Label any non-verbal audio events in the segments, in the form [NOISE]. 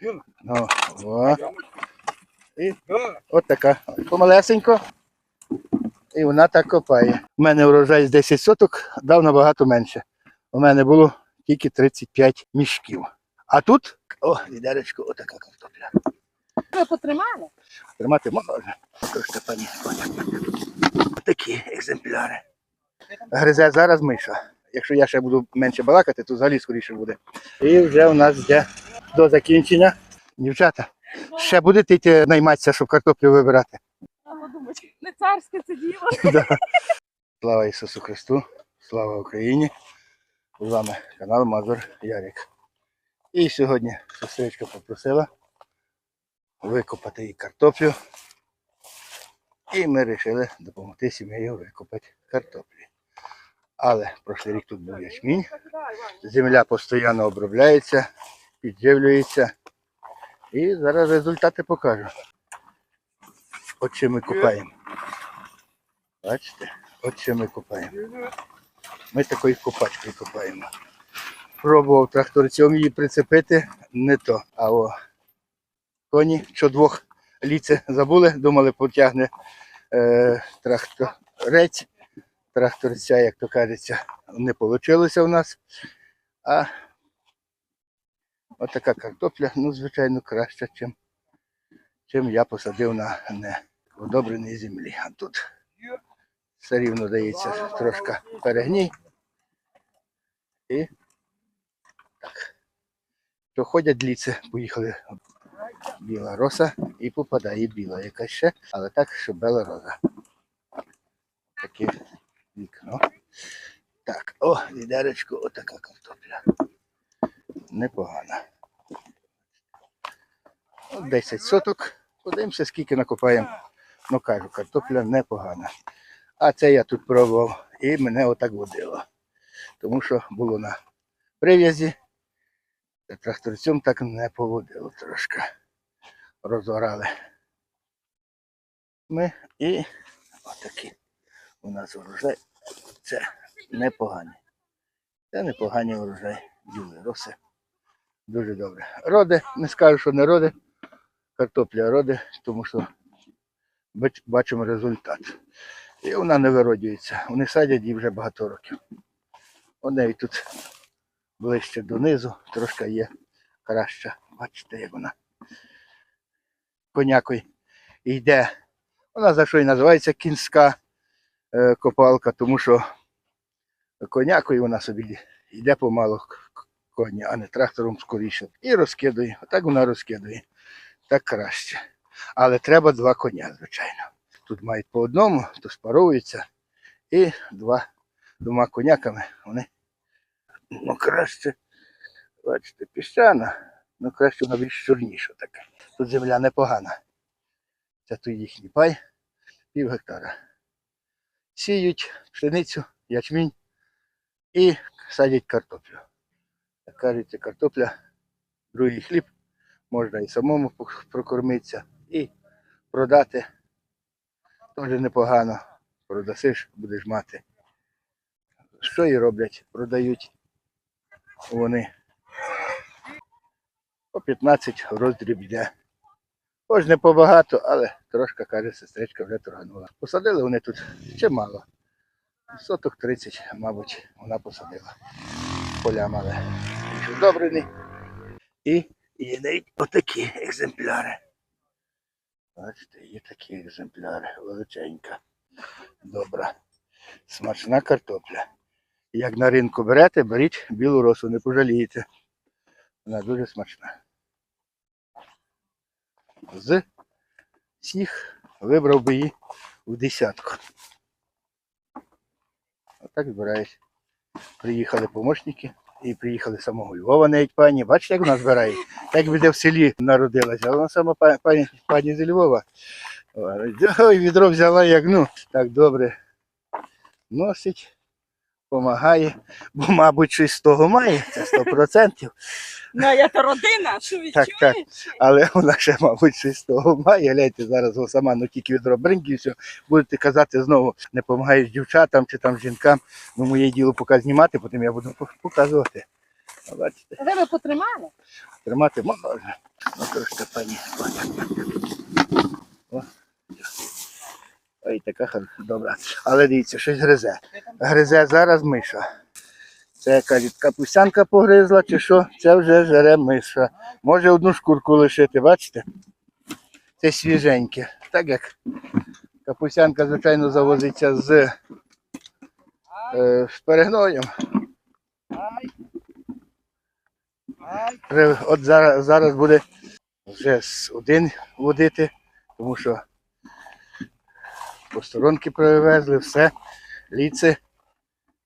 Ну, о. І от така. Помалесенько. І вона так копає. У мене урожай з 10 соток дав набагато менше. У мене було тільки 35 мішків. А тут, о, відеречко, отака картопля. Ви потримали? Тримати можна. Пані. Такі екземпляри. Гризе зараз миша. Якщо я ще буду менше балакати, то взагалі скоріше буде. І вже у нас йде до закінчення. Дівчата, ще будете йти найматися, щоб картоплю вибирати. Не царське це діло. [LAUGHS] Да. Слава Ісусу Христу, слава Україні. З вами канал Мазур Ярик. І сьогодні сестричка попросила викопати їй картоплю. І ми вирішили допомогти сім'єю викопати картоплі. Але прошлий рік тут був ячмінь. Земля постійно обробляється, підживлюється. І зараз результати покажу. От чим ми копаємо. Бачите? От ми копаємо. Ми такою копачкою копаємо. Пробував тракторцем її прицепити, не то. А о коні, що двох ліце забули, думали, потягне е, тракторець. Тракторця, як то кажеться, не вийшло у нас. А отака картопля, ну, звичайно, краща, чим, чим я посадив на неудобреній землі. А тут все рівно дається трошки перегній. І так. То ходять ліце, поїхали біла роса і попадає біла якась ще, але так, що бела роза. Таке вікно. Так, о, відеречко, отака картопля. Непогана. От 10 соток. Подивимося, скільки накопаємо. Ну кажу, картопля непогана. А це я тут пробував і мене отак водило. Тому що було на прив'язі. Тракторцем так не поводило трошки. Розорали. Ми і отакі. У нас урожай. Це непогані. Це непогані урожай. Діли роси. Дуже добре. Роди, не скажу, що не роди. Картопля роди, тому що бачимо результат. І вона не виродюється. Вони садять її вже багато років. Вони тут ближче донизу, трошки є краща. Бачите, як вона конякою йде. Вона за що і називається кінська е, копалка, тому що конякою вона собі йде помалу к- к- а не трактором скоріше. І розкидує. Отак вона розкидує. Так краще. Але треба два коня, звичайно. Тут мають по одному, то спаровуються. І два, двома коняками вони ну, краще, бачите, піщана, ну краще вона більш чорніша така. Тут земля непогана. Це тут їхній пай, пів гектара. Сіють пшеницю, ячмінь і садять картоплю. Як кажеться, картопля, другий хліб, можна і самому прокормитися, і продати теж непогано. Продасиш, будеш мати. Що і роблять? Продають вони по 15 роздріб йде. Хоч не побагато, але трошки, каже сестричка, вже торганула. Посадили вони тут чимало. Соток 30, мабуть, вона посадила. Поля мале. Більш удобрений. І є навіть отакі екземпляри. Бачите, є такі екземпляри, величенька, добра, смачна картопля. Як на ринку берете, беріть білу росу, не пожалієте. Вона дуже смачна. З всіх вибрав би її в десятку. Отак збираюсь. Приїхали помощники і приїхали самого Львова навіть пані. Бачите, як вона збирає? Так би де в селі народилася, вона сама пані, пані з Львова. Ой, відро взяла, як ну, так добре носить, допомагає, бо, мабуть, щось з того має, це 100%. Ну, я то родина, що Так, так. Але вона ще, мабуть, щось з того має. Гляньте, зараз його сама, ну тільки відро бринки, і все. Будете казати знову, не допомагаєш дівчатам чи там жінкам. Ну, моє діло поки знімати, потім я буду показувати. Бачите, Ви ви потримали? тримати можна. Ну, трошки пані. О. Ой, така хар- добра. Але дивіться, щось гризе. Гризе зараз миша. Це кажуть, капустянка погризла чи що, це вже жере миша. Може одну шкурку лишити, бачите? Це свіженьке. Так як капустянка, звичайно, завозиться з, е, з перегноєм. От зараз, зараз буде вже один водити, тому що посторонки привезли, все, ліце.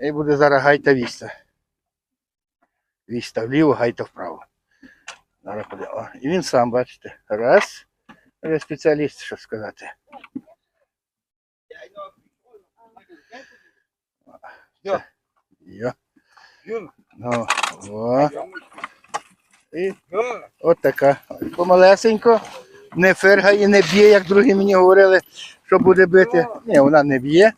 І буде зараз гайта віста. Віста вліво, гайта вправо. Зараз буде. І він сам, бачите. Раз. Я спеціаліст, що сказати. Йо. Ну, о. І от така. Помалесенько. Не фергає, не б'є, як другі мені говорили, що буде бити. Ні, вона не б'є.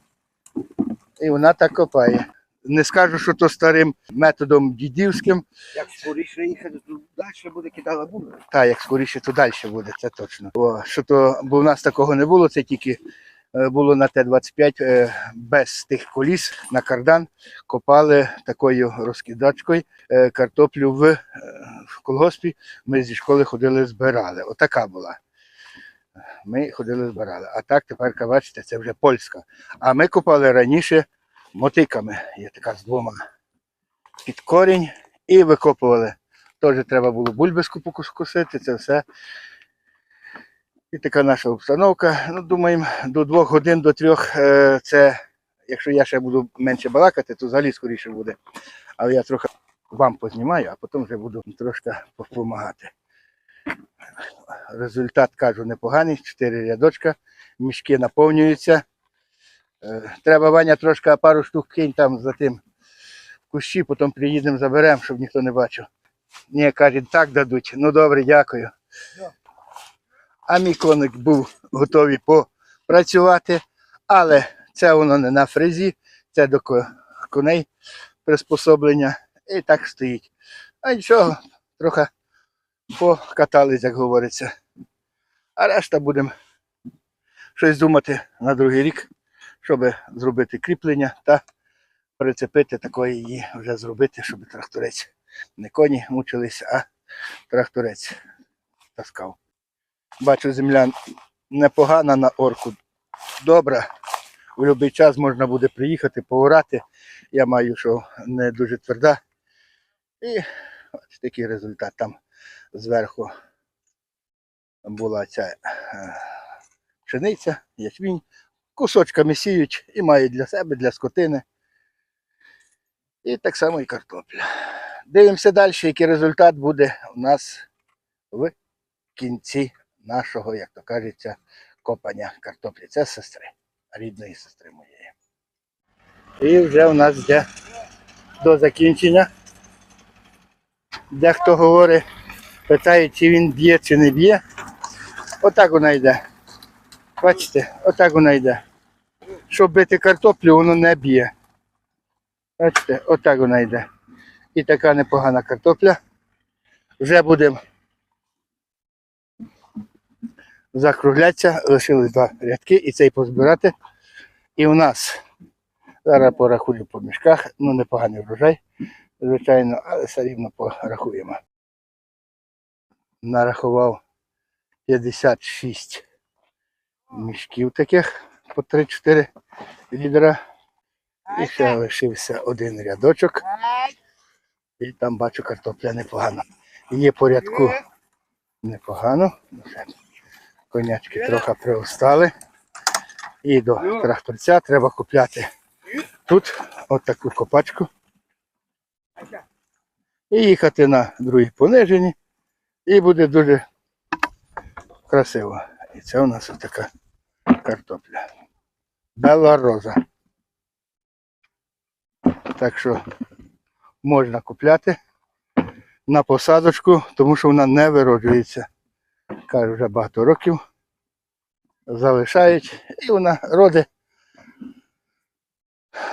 І вона так копає. Не скажу, що то старим методом дідівським, Як скоріше їхати, то далі буде кидала буде. Так, як скоріше, то далі буде, це точно. Бо що то, бо в нас такого не було, це тільки було на Т-25 е, без тих коліс на кардан. Копали такою розкидачкою е, картоплю е, в колгоспі. Ми зі школи ходили, збирали. Отака була. Ми ходили, збирали. А так тепер, бачите, це вже польська. А ми копали раніше мотиками. Є така з двома під корінь і викопували. Теж треба було бульбиску покусити, це все. І така наша обстановка. Ну, думаємо, до двох годин, до трьох е, це, якщо я ще буду менше балакати, то взагалі скоріше буде. Але я трохи вам познімаю, а потім вже буду трошки допомагати. Результат кажу непоганий, чотири рядочка, мішки наповнюються. Е, Треба Ваня трошки пару штук кинь там за тим в кущі, потім приїдемо, заберемо, щоб ніхто не бачив. Ні, каже, так дадуть. Ну добре, дякую. А мій коник був готовий попрацювати, але це воно не на фрезі, це до коней приспособлення. І так стоїть. А нічого, трохи покатались, як говориться. А решта будемо щось думати на другий рік, щоб зробити кріплення та прицепити такої її вже зробити, щоб тракторець не коні мучились, а тракторець таскав. Бачу, земля непогана на орку. Добра. У будь-який час можна буде приїхати, поорати. Я маю, що не дуже тверда. І ось такий результат там зверху була ця е, пшениця, ячмінь. Кусочками сіють і мають для себе, для скотини. І так само і картопля. Дивимося далі, який результат буде у нас в кінці нашого, як то кажеться, копання картоплі. Це сестри, рідної сестри моєї. І вже у нас йде до закінчення. Дехто говорить, питає, чи він б'є, чи не б'є. Отак вона йде. Бачите, отак вона йде. Щоб бити картоплю, воно не б'є. Бачите, отак вона йде. І така непогана картопля. Вже будемо закруглятися. Лишились два рядки і цей позбирати. І у нас зараз порахую по мішках. Ну, непоганий врожай, звичайно, але все рівно порахуємо. Нарахував 56 мішків таких по 3-4 літра. І ще лишився один рядочок. І там бачу картопля непогано. Є по рядку непогано. Ну, Конячки трохи приостали. І до тракторця треба купляти тут от таку копачку. І їхати на другій пониженні. І буде дуже красиво. І це у нас така картопля. Бела роза. Так що можна купляти на посадочку, тому що вона не вироджується. Кажу, вже багато років. Залишають і вона родить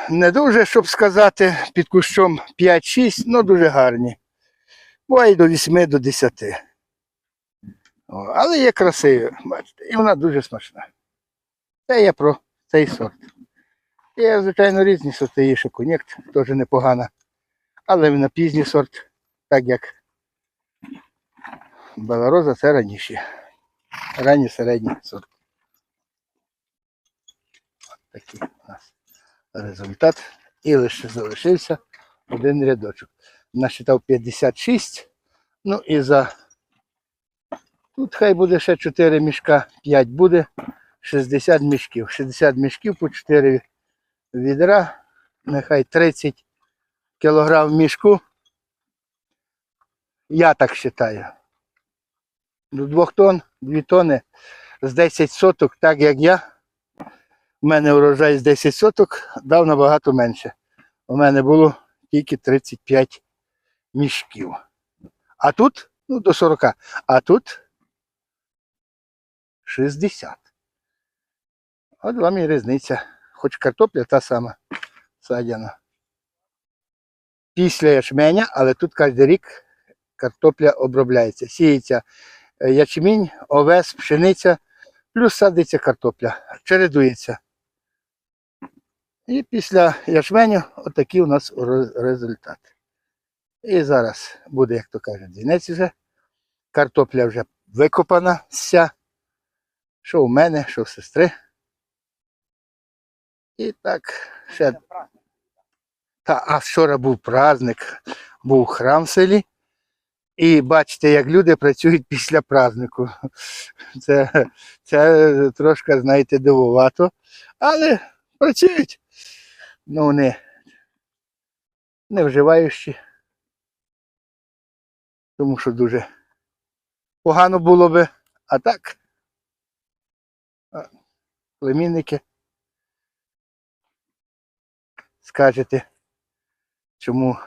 не дуже, щоб сказати, під кущом 5-6, але дуже гарні. Буває до 8 до 10. О, але є красиві, бачите, і вона дуже смачна. Це я про цей сорт. Є, звичайно, різні сорти, є ще конєкт, теж непогана. Але на пізній сорт, так як Белороза це раніші. Ранній середній сорт. От такий у нас результат. І лише залишився один рядочок. Насчитав 56. Ну і за тут хай буде ще 4 мішка, 5 буде. 60 мішків. 60 мішків по 4 відра. Нехай 30 кілограм мішку. Я так вважаю. До 2 тонн, 2 тонни з 10 соток, так як я. У мене урожай з 10 соток дав набагато менше. У мене було тільки 35 мішків. А тут, ну, до 40. А тут 60. От вам і різниця. Хоч картопля та сама садяна. Після ячменя, але тут кожен рік картопля обробляється. Сіється ячмінь, овес, пшениця, плюс садиться картопля. Чередується. І після ячменю отакий у нас результат. І зараз буде, як то кажуть, дзвінець вже. Картопля вже викопана вся. Що в мене, що в сестри. І так, ще. Та, а вчора був праздник, був храм в селі. І бачите, як люди працюють після празднику. Це, це трошки, знаєте, дивувато. Але працюють. Ну, вони не вживаючі. Тому що дуже погано було би. А так, племінники, скажете, чому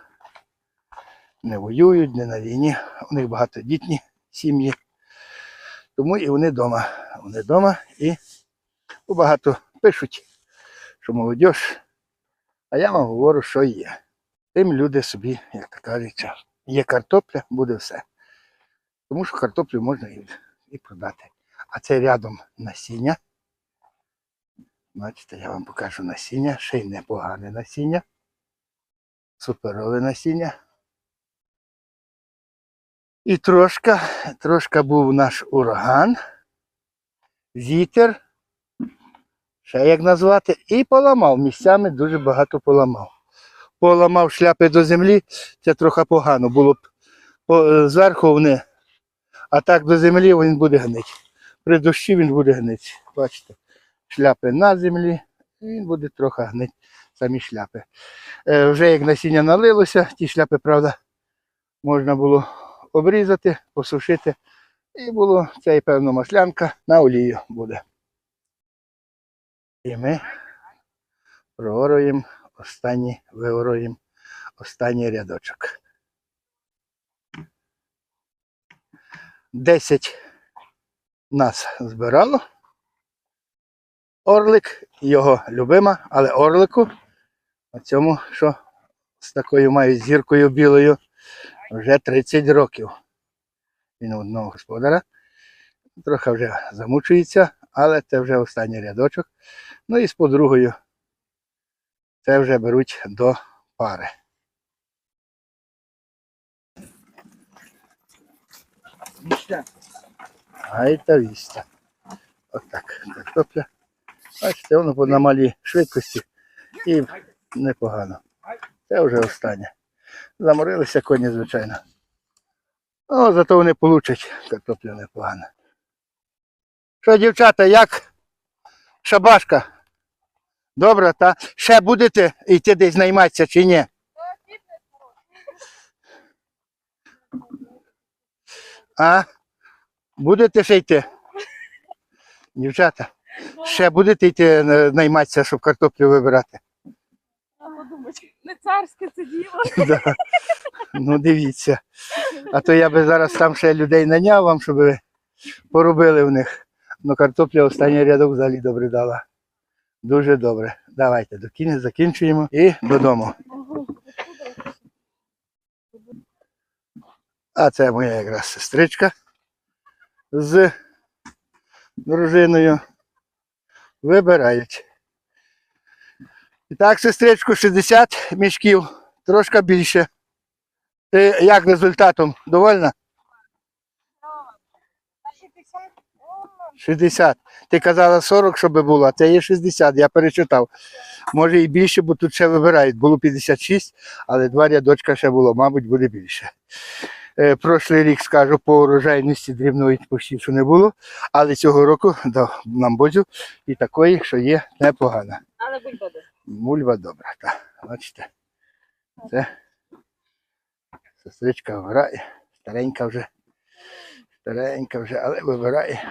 не воюють, не на війні. У них багатодітні сім'ї. Тому і вони вдома. Вони вдома і багато пишуть, що молодь. А я вам говорю, що є. Тим люди собі, як то кажуть, є картопля, буде все. Тому що картоплю можна і, і продати. А це рядом насіння. Бачите, я вам покажу насіння, ще й непогане насіння. Суперове насіння. І трошка, трошка був наш ураган, вітер, ще як назвати, і поламав. Місцями дуже багато поламав. Поламав шляпи до землі, це трохи погано було б по- зверху вони, а так до землі він буде гнити. При дощі він буде гнити. Бачите, шляпи на землі, він буде трохи гнити самі шляпи. Е, вже як насіння налилося, ті шляпи, правда, можна було обрізати, посушити. І було цей, певно, маслянка на олію буде. І ми прооруємо останній, виоруємо останній рядочок. 10 нас збирало. Орлик, його любима, але орлику, а цьому, що з такою маю зіркою білою, вже 30 років. Він у одного господара. Трохи вже замучується, але це вже останній рядочок. Ну і з подругою це вже беруть до пари. Вічте. Ай та віста. Отак. Картопля. Бачите, воно на малій швидкості і непогано. Це вже останнє. Заморилися коні, звичайно. Ну, зато вони получать картоплю непогано. Що, дівчата, як? Шабашка? Добре, та ще будете йти десь найматися чи ні? А? Будете ще йти? Дівчата, ще будете йти е, найматися, щоб картоплю вибирати? А подумати, не царське це діло. [LAUGHS] Да. Ну дивіться. А то я би зараз там ще людей наняв вам, щоб ви поробили в них. Ну картопля останній рядок взагалі добре дала. Дуже добре. Давайте до кінця закінчуємо і додому. А це моя якраз сестричка. з дружиною вибирають. І так, сестричку, 60 мішків, трошки більше. Ти як результатом? Довольна? 60. Ти казала 40, щоб було, а це є 60, я перечитав. Може і більше, бо тут ще вибирають. Було 56, але два рядочка ще було, мабуть, буде більше. Е, прошлий рік, скажу, по урожайності дрібної почти що не було, але цього року дав нам бозю і такої, що є непогана. Але будь добре. Мульва добра, так. Бачите. Це сестричка вибирає. Старенька вже. Старенька вже, але вибирає.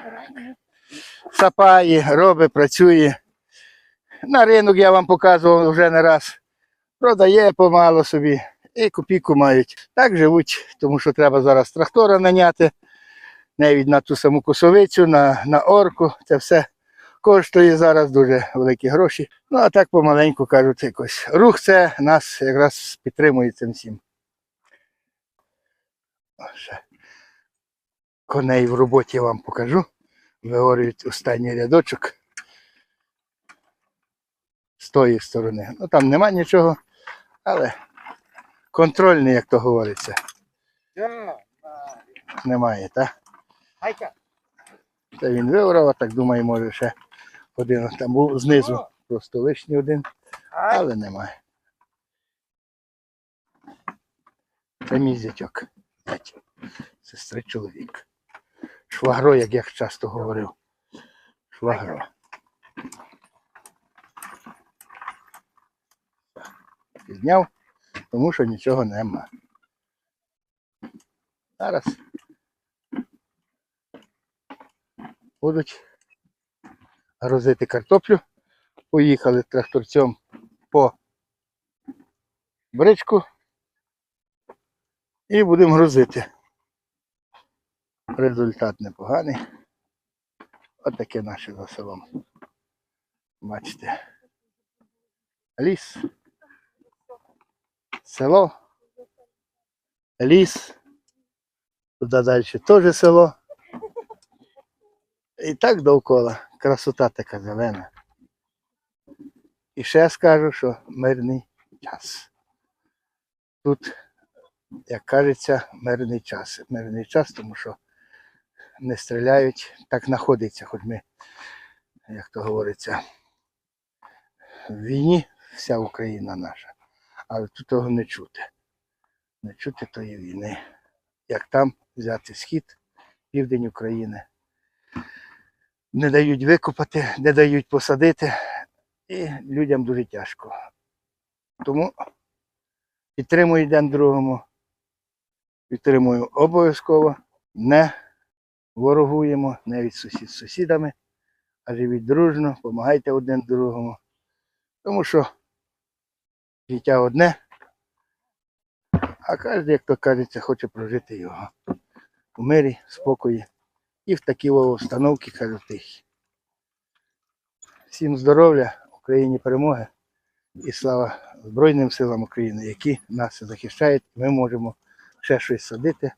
Сапає, робить, працює. На ринок я вам показував вже не раз. Продає помало собі і копійку мають. Так живуть, тому що треба зараз трактора наняти, навіть на ту саму косовицю, на, на орку. Це все коштує зараз дуже великі гроші. Ну а так помаленьку кажуть, якось рух це нас якраз підтримує цим всім. Ще Коней в роботі я вам покажу. Виорюють останній рядочок з тої сторони. Ну там нема нічого, але контрольний, як то говориться, немає, так? Це він виорав, а так думаю, може ще один там був знизу, просто лишній один. Але немає. Це мій зятьок. Зять. Сестри чоловік. Швагро, як я часто говорив. Швагро. Підняв, тому що нічого нема. Зараз будуть грузити картоплю. Поїхали тракторцем по бричку і будемо грузити. Результат непоганий. От наше за селом. Бачите. Ліс. Село. Ліс. Туди далі теж село. І так довкола. Красота така зелена. І ще скажу, що мирний час. Тут, як кажеться, мирний час. Мирний час, тому що не стріляють, так знаходиться, хоч ми, як то говориться, в війні вся Україна наша. Але тут того не чути. Не чути тої війни. Як там взяти схід, південь України. Не дають викопати, не дають посадити і людям дуже тяжко. Тому підтримую один другому, підтримую обов'язково, не ворогуємо навіть сусід з сусідами, а живіть дружно, допомагайте один другому. Тому що життя одне, а кожен, як то кажеться, хоче прожити його у мирі, спокої і в такі установки кажу тихі. Всім здоров'я, Україні перемоги і слава Збройним силам України, які нас захищають. Ми можемо ще щось садити,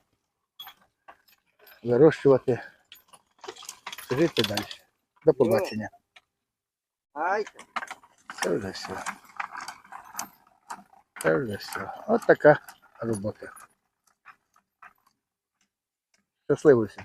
вирощувати, жити далі. До побачення. Це вже все. Це вже все. От така робота. Щасливо всім.